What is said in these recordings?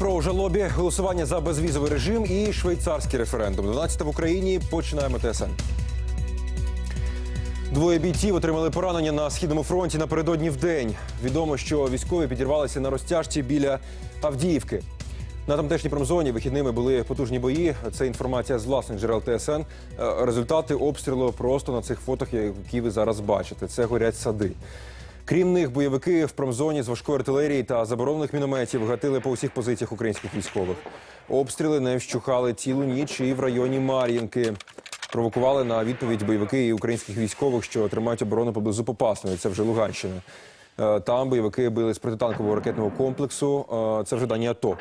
Дніпро у жалобі, голосування за безвізовий режим і швейцарський референдум. 12 в Україні починаємо ТСН. Двоє бійців отримали поранення на східному фронті напередодні в день. Відомо, що військові підірвалися на розтяжці біля Авдіївки. На тамтешній промзоні вихідними були потужні бої. Це інформація з власних джерел ТСН. Е, Результати обстрілу просто на цих фотох, які ви зараз бачите. Це горять сади. Крім них, бойовики в промзоні з важкої артилерії та заборонених мінометів гатили по усіх позиціях українських військових. Обстріли не вщухали цілу ніч і в районі Мар'їнки. Провокували на відповідь бойовики і українських військових, що тримають оборону поблизу Попасної. Це вже Луганщина. Е, Там бойовики били з протитанкового ракетного комплексу. Е, Це вже дані АТО.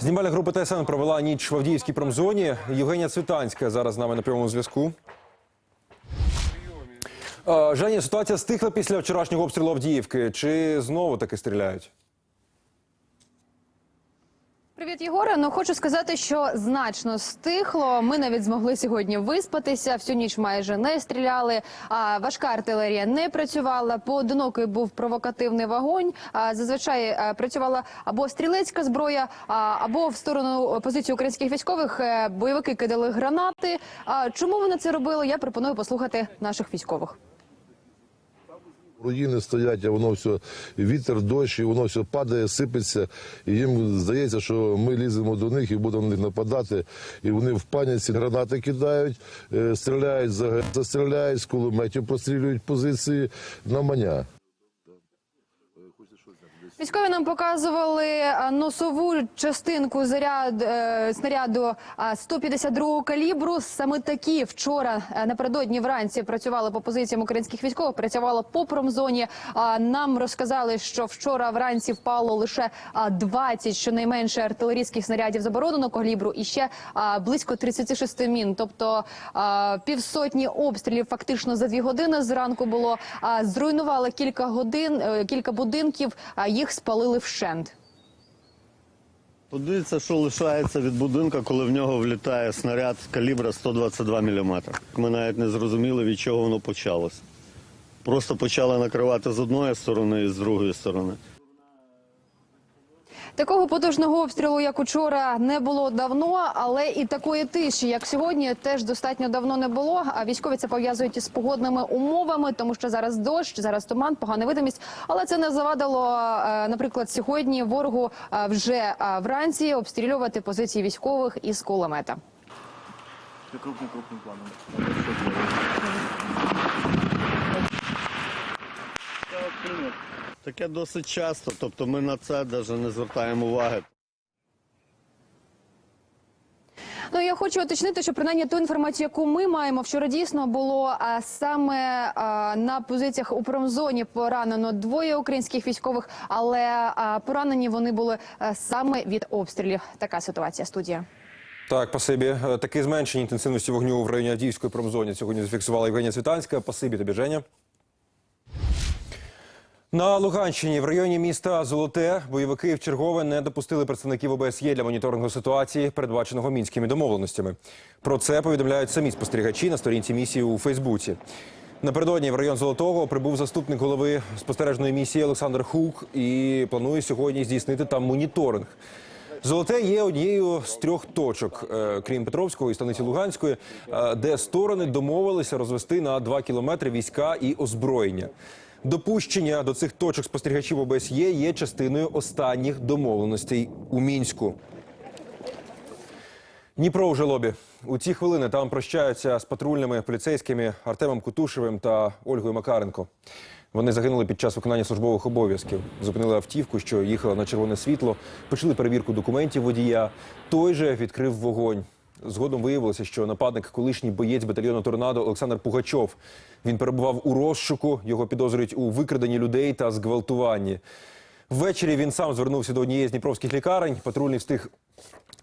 Знімальна група ТСН провела ніч в Авдіївській промзоні. Євгенія Цвітанська зараз з нами на прямому зв'язку. Е, Женя, ситуація стихла після вчорашнього обстрілу Авдіївки. Чи знову таки стріляють? Привіт, Єгоре. Ну хочу сказати, що значно стихло. Ми навіть змогли сьогодні виспатися. Всю ніч майже не стріляли. А важка артилерія не працювала. Поодинокий був провокативний вогонь. А зазвичай е, працювала або стрілецька зброя, а, або в сторону позиції українських військових е, бойовики кидали гранати. А чому вони це робили? Я пропоную послухати наших військових. Руїни стоять, а воно все вітер, дощ, і воно все падає, сипеться. І їм здається, що ми ліземо до них і будемо на них нападати. І вони в паніці гранати кидають, е, стріляють, за- застріляють з кулеметів, прострілюють позиції на маня. Військові нам показували носову частинку заряд е, снаряду а, 152 калібру. Саме такі вчора е, напередодні вранці працювали по позиціям українських військових. Працювало по промзоні. А, нам розказали, що вчора вранці впало лише а, 20 щонайменше артилерійських снарядів забороненого калібру і ще близько 36 мін. Тобто півсотні обстрілів фактично за дві години зранку було. Зруйнували кілька годин, е, кілька будинків. А їх спалили вщент. Подивіться, що лишається від будинку, коли в нього влітає снаряд калібра 122 мм. Ми навіть не зрозуміли, від чого воно почалося. Просто почали накривати з одної сторони і з другої сторони. Такого потужного обстрілу, як учора, не було давно, але і такої тиші, як сьогодні, теж достатньо давно не було. А військові це пов'язують із погодними умовами, тому що зараз дощ, зараз туман, погана видимість. Але це не завадило, е, наприклад, сьогодні ворогу е, вже е, вранці обстрілювати позиції військових із кулемета. Крупним крупним планом. Таке досить часто, тобто ми на це навіть не звертаємо уваги. Ну я хочу уточнити, що принаймні ту інформацію, яку ми маємо, вчора дійсно було а, саме а, на позиціях у промзоні поранено двоє українських військових, але а, поранені вони були а, саме від обстрілів. Така ситуація. Студія. Так, пасибі. Е, Таке зменшення інтенсивності вогню в районі Авдіївської промзоні сьогодні зафіксувала Євгенія Цвітанська. Пасибі тобі, Женя. На Луганщині в районі міста Золоте бойовики в чергове не допустили представників ОБСЄ для моніторингу ситуації, передбаченого мінськими домовленостями. Про це повідомляють самі спостерігачі на сторінці місії у Фейсбуці. Напередодні в район Золотого прибув заступник голови спостережної місії Олександр Хук і планує сьогодні здійснити там моніторинг. Золоте є однією з трьох точок, е, крім Петровського і станиці Луганської, е, де сторони домовилися розвести на 2 кілометри війська і озброєння. Допущення до цих точок спостерігачів ОБСЄ є частиною останніх домовленостей у мінську. Дніпро у жалобі. У ці хвилини там прощаються з патрульними поліцейськими Артемом Кутушевим та Ольгою Макаренко. Вони загинули під час виконання службових обов'язків. Зупинили автівку, що їхала на червоне світло, почали перевірку документів водія. Той же відкрив вогонь. Згодом виявилося, що нападник колишній боєць батальйону Торнадо Олександр Пугачов. Він перебував у розшуку. Його підозрюють у викраденні людей та зґвалтуванні. Ввечері він сам звернувся до однієї з дніпровських лікарень. Патрульний встиг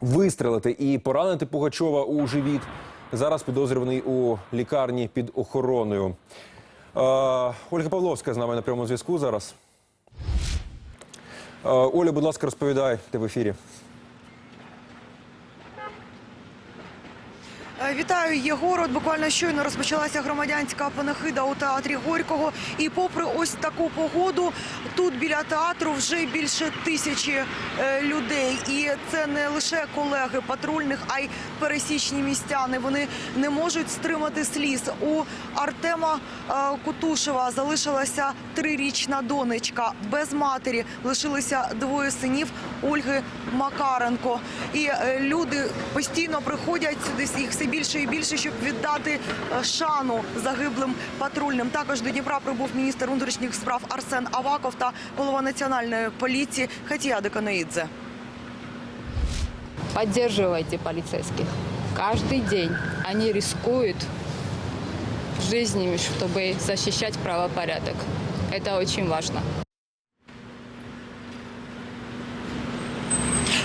вистрелити і поранити Пугачова у живіт. Зараз підозрюваний у лікарні під охороною. Е, Ольга Павловська з нами на прямому зв'язку зараз. Е, Оля, будь ласка, розповідай, ти в ефірі. Вітаю, Єгор. От буквально щойно розпочалася громадянська панахида у театрі Горького. І попри ось таку погоду, тут біля театру вже більше тисячі е, людей. І це не лише колеги патрульних, а й пересічні містяни. Вони не можуть стримати сліз. У Артема е, Кутушева залишилася трирічна донечка без матері. Лишилися двоє синів Ольги Макаренко. І е, люди постійно приходять сюди їх все більше і більше, щоб віддати е, шану загиблим патрульним. Також до Дніпра прибув міністр внутрішніх справ Арсен Аваков та голова національної поліції Хатія Деканаїдзе. Поддерживайте полицейских. Каждый день они рискуют жизнями, чтобы защищать правопорядок. Это очень важно.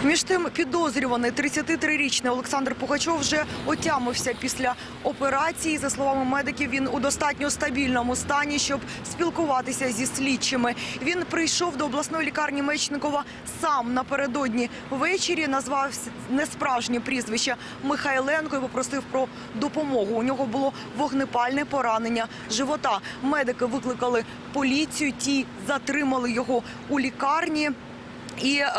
Між тим, підозрюваний 33-річний Олександр Пугачов вже отямився після операції. За словами медиків, він у достатньо стабільному стані, щоб спілкуватися зі слідчими. Він прийшов до обласної лікарні Мечникова сам напередодні ввечері. Назвав несправжнє прізвище Михайленко і попросив про допомогу. У нього було вогнепальне поранення живота. Медики викликали поліцію. Ті затримали його у лікарні. І е,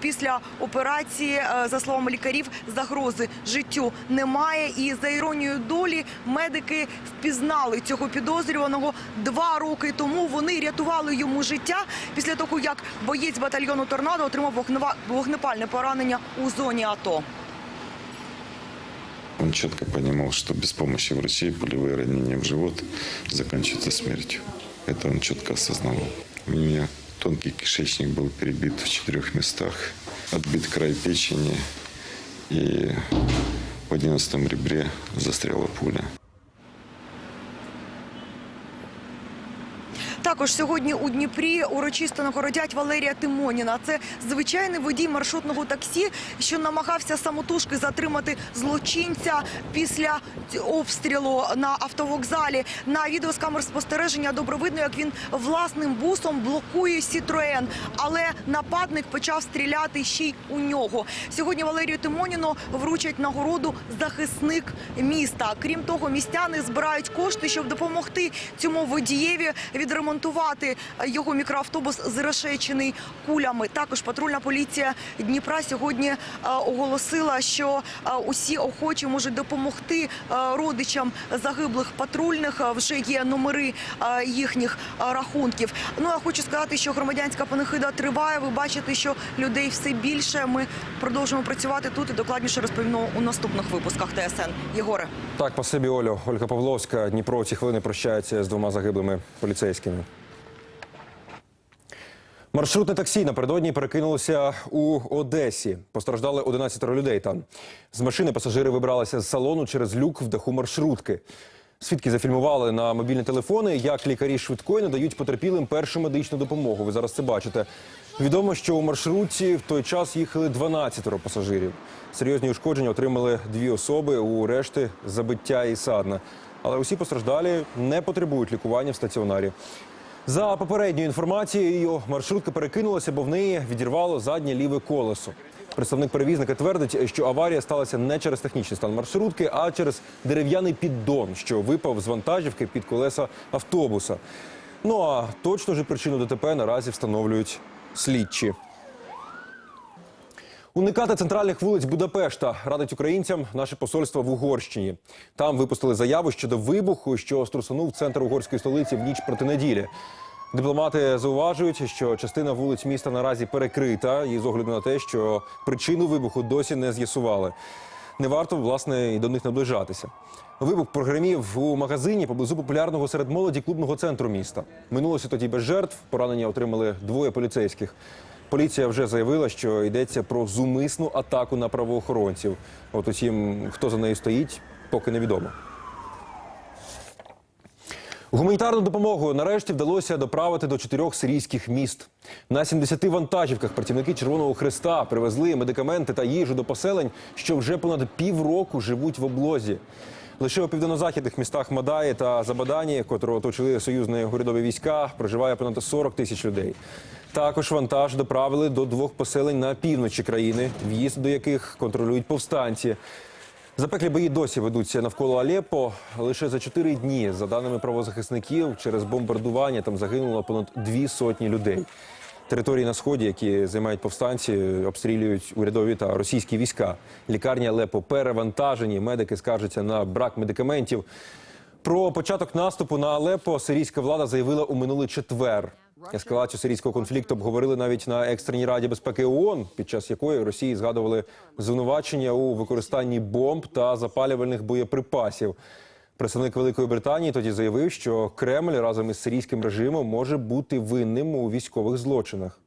після операції, е, за словами лікарів, загрози життю немає. І за іронією долі медики впізнали цього підозрюваного два роки тому. Вони рятували йому життя після того, як боєць батальйону торнадо отримав вогнепальне поранення у зоні АТО. Он четко понимал, что без помощи врачей пулевые ранения в живот заканчиваются смертью. Это он четко осознавал. Меня тонкий кишечник был перебит в четырех местах, отбит край печени и в одиннадцатом ребре застряла пуля. Також сьогодні у Дніпрі урочисто нагородять Валерія Тимоніна. Це звичайний водій маршрутного таксі, що намагався самотужки затримати злочинця після обстрілу на автовокзалі. На відео з камер спостереження добре видно, як він власним бусом блокує Сітроен. Але нападник почав стріляти ще й у нього. Сьогодні Валерію Тимоніну вручать нагороду захисник міста. Крім того, містяни збирають кошти, щоб допомогти цьому водієві відремонтувати його мікроавтобус зрешечений кулями. Також патрульна поліція Дніпра сьогодні е, оголосила, що е, усі охочі можуть допомогти е, родичам загиблих патрульних. Вже є номери їхніх рахунків. Ну я хочу сказати, що громадянська панихида триває. Ви бачите, що людей все більше. Ми продовжуємо працювати тут і докладніше розповімо у наступних випусках ТСН. Єгоре. Так, спасибі, Олю. Ольга Павловська. Дніпро ці хвилини прощається з двома загиблими поліцейськими. Маршрутне таксі напередодні перекинулося у Одесі. Постраждали 11 людей там. З машини пасажири вибралися з салону через люк в даху маршрутки. Свідки зафільмували на мобільні телефони, як лікарі швидкої надають потерпілим першу медичну допомогу. Ви зараз це бачите. Відомо, що у маршрутці в той час їхали 12 пасажирів. Серйозні ушкодження отримали дві особи, у решти забиття і садна. Але усі постраждалі не потребують лікування в стаціонарі. За попередньою інформацією, маршрутка перекинулася, бо в неї відірвало заднє ліве колесо. Представник перевізника твердить, що аварія сталася не через технічний стан маршрутки, а через дерев'яний піддон, що випав з вантажівки під колеса автобуса. Ну а точну ж причину ДТП наразі встановлюють слідчі. Уникати центральних вулиць Будапешта радить українцям наше посольство в Угорщині. Там випустили заяву щодо вибуху, що струсунув центр угорської столиці в ніч проти неділі. Дипломати зауважують, що частина вулиць міста наразі перекрита, і з огляду на те, що причину вибуху досі не з'ясували. Не варто власне і до них наближатися. Вибух прогремів у магазині поблизу популярного серед молоді клубного центру міста. Минулося тоді без жертв. Поранення отримали двоє поліцейських. Поліція вже заявила, що йдеться про зумисну атаку на правоохоронців. От утім, хто за нею стоїть, поки невідомо. Гуманітарну допомогу нарешті вдалося доправити до чотирьох сирійських міст. На 70 вантажівках працівники Червоного Христа привезли медикаменти та їжу до поселень, що вже понад півроку живуть в облозі. Лише у південно-західних містах Мадаї та Забадані, котрого оточили союзні урядові війська, проживає понад 40 тисяч людей. Також вантаж доправили до двох поселень на півночі країни, в'їзд до яких контролюють повстанці. Запеклі бої досі ведуться навколо Алеппо. Лише за чотири дні, за даними правозахисників, через бомбардування там загинуло понад дві сотні людей. Території на сході, які займають повстанці, обстрілюють урядові та російські війська. Лікарні Алеппо перевантажені. Медики скаржаться на брак медикаментів. Про початок наступу на Алеппо сирійська влада заявила у минулий четвер. Ескалацію сирійського конфлікту обговорили навіть на екстреній раді безпеки ООН, під час якої Росії згадували звинувачення у використанні бомб та запалювальних боєприпасів. Представник Великої Британії тоді заявив, що Кремль разом із сирійським режимом може бути винним у військових злочинах.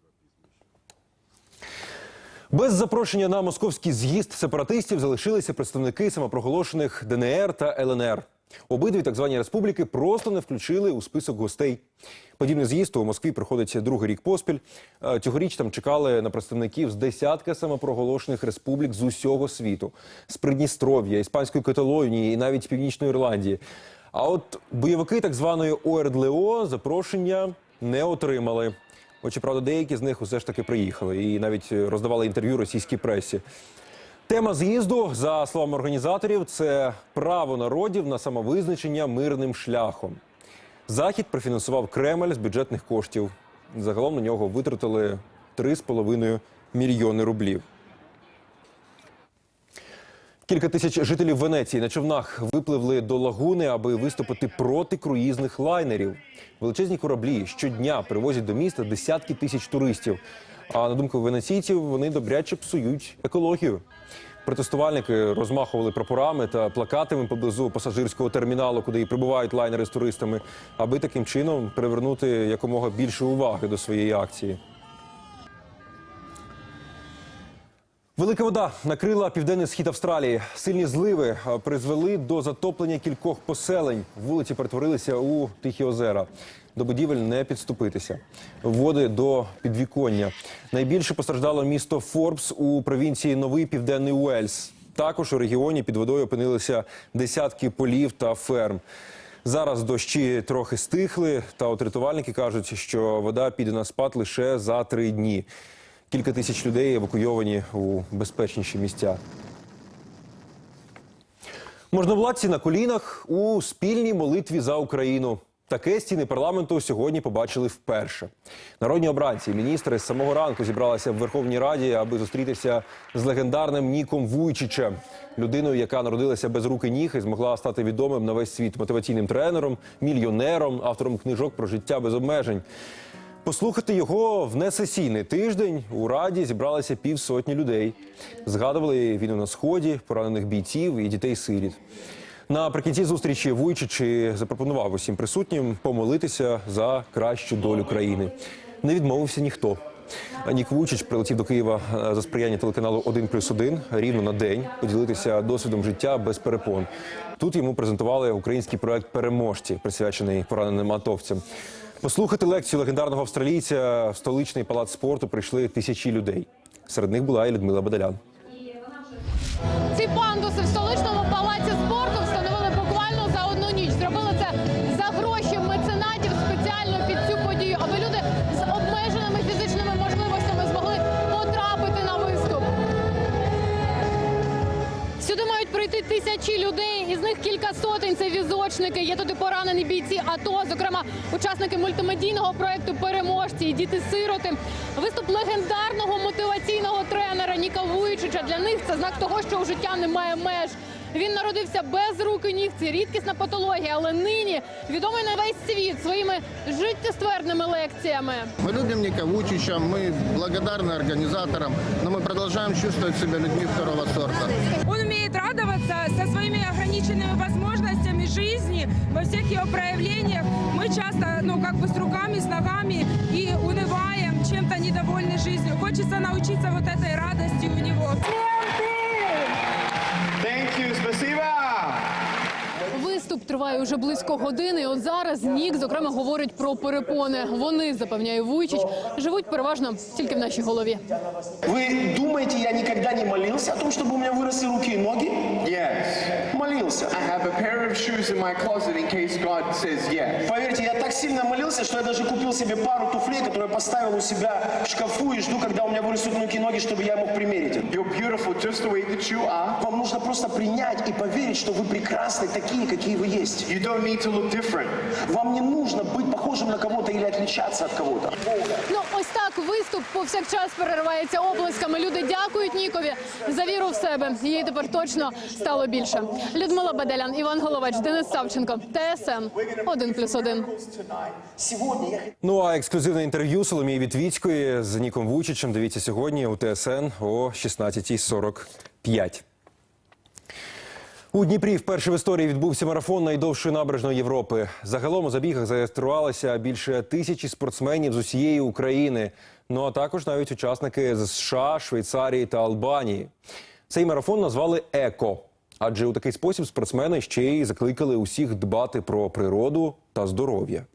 Без запрошення на московський з'їзд сепаратистів залишилися представники самопроголошених ДНР та ЛНР. Обидві так звані республіки просто не включили у список гостей. Подібний з'їзд у Москві проходить другий рік поспіль. Е, Цьогоріч там чекали на представників з десятка самопроголошених республік з усього світу: з Придністров'я, Іспанської Каталонії і навіть Північної Ірландії. А от бойовики так званої ОРДЛО запрошення не отримали. Очі, правда, деякі з них усе ж таки приїхали і навіть роздавали інтерв'ю російській пресі. Тема з'їзду, за словами організаторів, це право народів на самовизначення мирним шляхом. Захід профінансував Кремль з бюджетних коштів. Загалом на нього витратили 3,5 мільйони рублів. Кілька тисяч жителів Венеції на човнах випливли до лагуни, аби виступити проти круїзних лайнерів. Величезні кораблі щодня привозять до міста десятки тисяч туристів. А на думку венеційців, вони добряче псують екологію. Протестувальники розмахували прапорами та плакатами поблизу пасажирського терміналу, куди і прибувають лайнери з туристами, аби таким чином привернути якомога більше уваги до своєї акції. Велика вода накрила південний схід Австралії. Сильні зливи призвели до затоплення кількох поселень. Вулиці перетворилися у тихі озера. До будівель не підступитися. Води до підвіконня. Найбільше постраждало місто Форбс у провінції Новий Південний Уельс. Також у регіоні під водою опинилися десятки полів та ферм. Зараз дощі трохи стихли, та от рятувальники кажуть, що вода піде на спад лише за три дні. Кілька тисяч людей евакуйовані у безпечніші місця. Можновладці на колінах у спільній молитві за Україну. Таке стіни парламенту сьогодні побачили вперше. Народні обранці міністри з самого ранку зібралися в Верховній Раді, аби зустрітися з легендарним Ніком Вуйчичем, людиною, яка народилася без руки ніг і змогла стати відомим на весь світ мотиваційним тренером, мільйонером, автором книжок про життя без обмежень. Послухати його в несесійний тиждень у раді зібралися півсотні людей. Згадували війну на сході, поранених бійців і дітей-сиріт. Наприкінці зустрічі Вуйчич запропонував усім присутнім помолитися за кращу долю країни. Не відмовився ніхто. Нік Вуйчич прилетів до Києва е, за сприяння телеканалу «1 плюс 1» рівно на день поділитися досвідом життя без перепон. Тут йому презентували український проект Переможці, присвячений пораненим атовцям. Послухати лекцію легендарного австралійця в столичний палац спорту прийшли тисячі людей. Серед них була і Людмила Бадалян. Ці пандуси в столичному палаці спорту встановили буквально за одну ніч. Зробили це за гроші меценатів спеціально під цю подію, аби люди тисячі людей, із них кілька сотень це візочники. Є тут і поранені бійці АТО, зокрема учасники мультимедійного проекту Переможці і діти-сироти. Виступ легендарного мотиваційного тренера Ніка Вуйчича для них це знак того, що у життя немає меж. Він народився без рук і ніг, це рідкісна патологія, але нині відомий на весь світ своїми життєстверними лекціями. Мы любим Ника Вучича, мы благодарны организаторам, но мы продолжаем чувствовать себя людьми второго сорта. ограниченными возможностями жизни во всех ее проявлениях. Мы часто, ну, как бы с руками, с ногами и унываем, чем-то недовольны жизнью. Хочется научиться вот этой радости у него. Виступ триває уже близько години. і От зараз Нік, зокрема, говорить про перепони. Вони запевняє Вуйчич, живуть переважно тільки в нашій голові. Вы думаете, я никогда не молился о том, чтобы у меня выросли руки и ноги? Молился. молился. I have a pair of shoes in my closet in case God says yes. Поверьте, я так сильно молился, что я даже купил себе пару туфлей, которые я поставил у себя в шкафу и жду, когда у меня вырастут руки и ноги, чтобы я мог примерить их. You're beautiful just the way that you are. Вам нужно просто принять и поверить, что вы прекрасны такие, какие вы есть. You don't need to look different. Вам не нужно быть похожим на кого-то или отличаться от кого-то. Ну ось так виступ повсякчас переривається оплесками. Люди дякують Нікові за віру в себе. Її тепер точно стало більше. Людмила Баделян, Іван Головач, Денис Савченко, ТСН 1+,1. Я Ну а ексклюзивне інтерв'ю Соломії Вітвіцької з Ніком Вучичем дивіться сьогодні у ТСН о 16.45. У Дніпрі вперше в історії відбувся марафон найдовшої набережної Європи. Загалом у забігах зареєструвалося більше тисячі спортсменів з усієї України. Ну а також навіть учасники з США, Швейцарії та Албанії. Цей марафон назвали Еко. Адже у такий спосіб спортсмени ще й закликали усіх дбати про природу та здоров'я.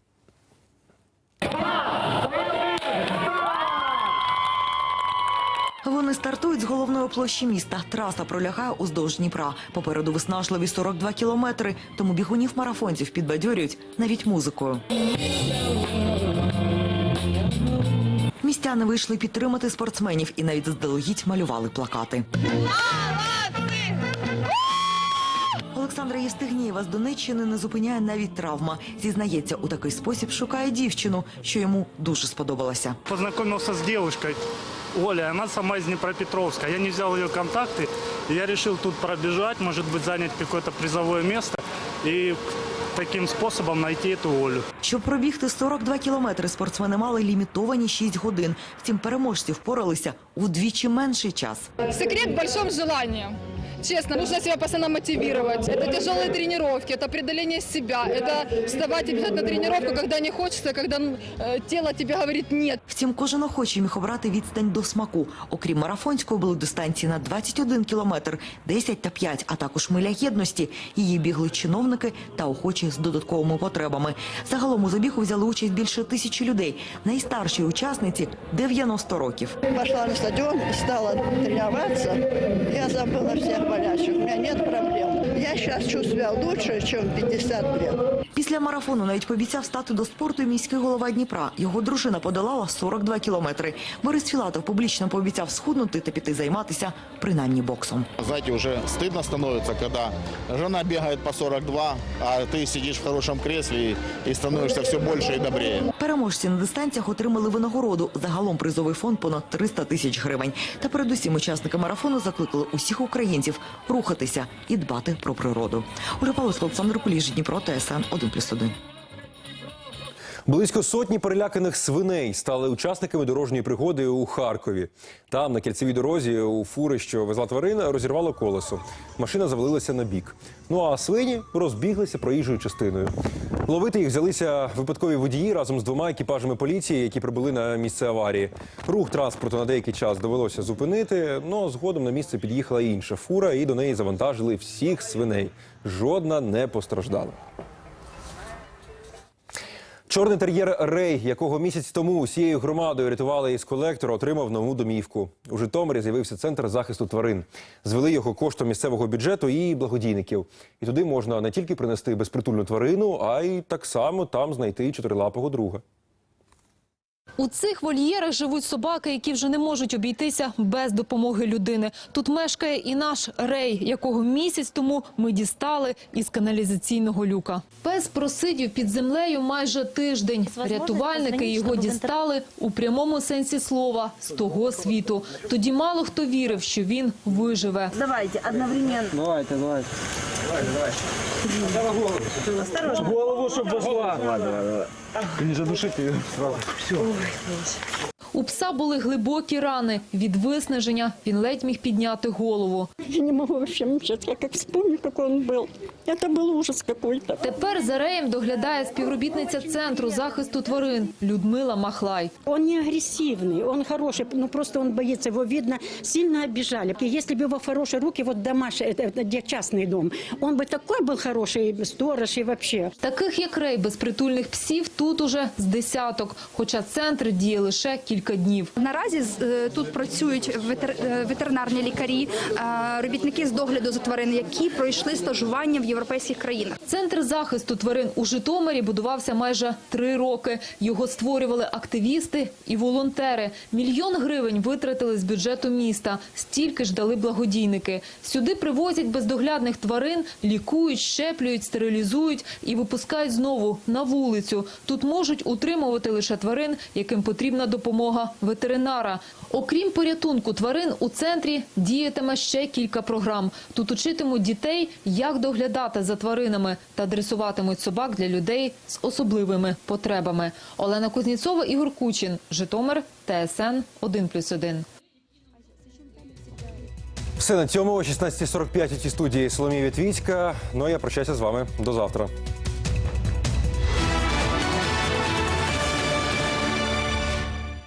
Вони стартують з головної площі міста. Траса пролягає уздовж Дніпра. Попереду виснажливі 42 кілометри. Тому бігунів марафонців підбадьорюють навіть музикою. Містяни вийшли підтримати спортсменів і навіть заздалегідь малювали плакати. Олександра Євстигнієва з Донеччини не зупиняє навіть травма. Зізнається, у такий спосіб шукає дівчину, що йому дуже сподобалася. Познакомился с девушкой Олей, она сама из Днепропетровска. Я не взял ее контакты, и я решил тут пробежать, может быть, занять какое-то призовое место и таким способом найти эту Олю. Щоб пробігти 42 кілометри, спортсмени мали лімітовані 6 годин. Втім, переможці впоралися у двічі менший час. Секрет в большом желании. Честно, нужно себя постоянно мотивировать. Это тяжелые тренировки, это преодоление себя, это вставать обязательно на тренировку, когда не хочется, когда э, тело тебе говорит нет. Втім, кожен охочий міг обрати відстань до смаку. Окрім марафонської, були дистанції на 21 кілометр, 10 та 5, а також миля єдності. Її бігли чиновники та охочі з додатковими потребами. Загалом у забігу взяли участь більше тисячі людей. Найстаршій учасниці 90 років. Пошла на стадион и стала тренироваться. Я забыла всех болящих. У меня нет проблем. Я сейчас чувствую лучше, чем в 50 лет. Після марафону навіть пообіцяв стати до спорту і міський голова Дніпра. Його дружина подолала 42 кілометри. Борис Філатов публічно пообіцяв схуднути та піти займатися принаймні боксом. Знаете, уже стыдно становится, когда жена бегает по 42, а ты сидишь в хорошем кресле и, и становишься все больше и добрее. Переможці на дистанціях отримали винагороду. Загалом призовий фонд понад 300 тисяч гривень. Та передусім учасники марафону закликали усіх українців рухатися і дбати про природу. Олександр Куліш, Дніпро, ТСН 1+,1. Близько сотні переляканих свиней стали учасниками дорожньої пригоди у Харкові. Там, на кільцевій дорозі, у фури, що везла тварин, розірвало колесо. Машина завалилася на бік. Ну а свині розбіглися проїжджою частиною. Ловити їх взялися випадкові водії разом з двома екіпажами поліції, які прибули на місце аварії. Рух транспорту на деякий час довелося зупинити. Ну згодом на місце під'їхала інша фура, і до неї завантажили всіх свиней. Жодна не постраждала. Чорний тер'єр Рей, якого місяць тому усією громадою рятували із колектора, отримав нову домівку. У Житомирі з'явився центр захисту тварин. Звели його коштом місцевого бюджету і благодійників. І туди можна не тільки принести безпритульну тварину, а й так само там знайти чотирилапого друга. У цих вольєрах живуть собаки, які вже не можуть обійтися без допомоги людини. Тут мешкає і наш Рей, якого місяць тому ми дістали із каналізаційного люка. Пес просидів під землею майже тиждень. Рятувальники його дістали у прямому сенсі слова з того світу. Тоді мало хто вірив, що він виживе. Давайте одновременно. Давайте, давайте. Голову, щоб вошла. Давай. Не задушите ее сразу. Все. У пса були глибокі рани від виснаження. Він ледь міг підняти голову. Я не могу вообще сейчас, я как вспомню, как он был. Это был ужас какой-то. Тепер за реєм доглядає співробітниця центру захисту тварин Людмила Махлай. Он не агрессивный, он хороший, ну просто он боится, его видно, сильно обижали. И если бы его в хорошие руки, вот домашний, это, это где частный дом, он бы такой был хороший сторож и вообще. Таких як Рей безпритульних псів тут уже з десяток, хоча центр діє лише кілька днів. Наразі е, тут працюють е, ветеринарні лікарі, е, робітники з догляду за тварин, які пройшли стажування в європейських країнах. Центр захисту тварин у Житомирі будувався майже три роки. Його створювали активісти і волонтери. Мільйон гривень витратили з бюджету міста. Стільки ж дали благодійники. Сюди привозять бездоглядних тварин, лікують, щеплюють, стерилізують і випускають знову на вулицю. Тут можуть утримувати лише тварин, яким потрібна допомога ветеринара. Окрім порятунку тварин, у центрі діятиме ще кілька програм. Тут учитимуть дітей, як доглядати за тваринами та дресуватимуть собак для людей з особливими потребами. Олена Кузніцова, Ігор Кучин, Житомир, ТСН 1+,1. Все на цьому о 16.45 у цій студії Соломія Вітвіцька. Ну а я прощаюся з вами до завтра.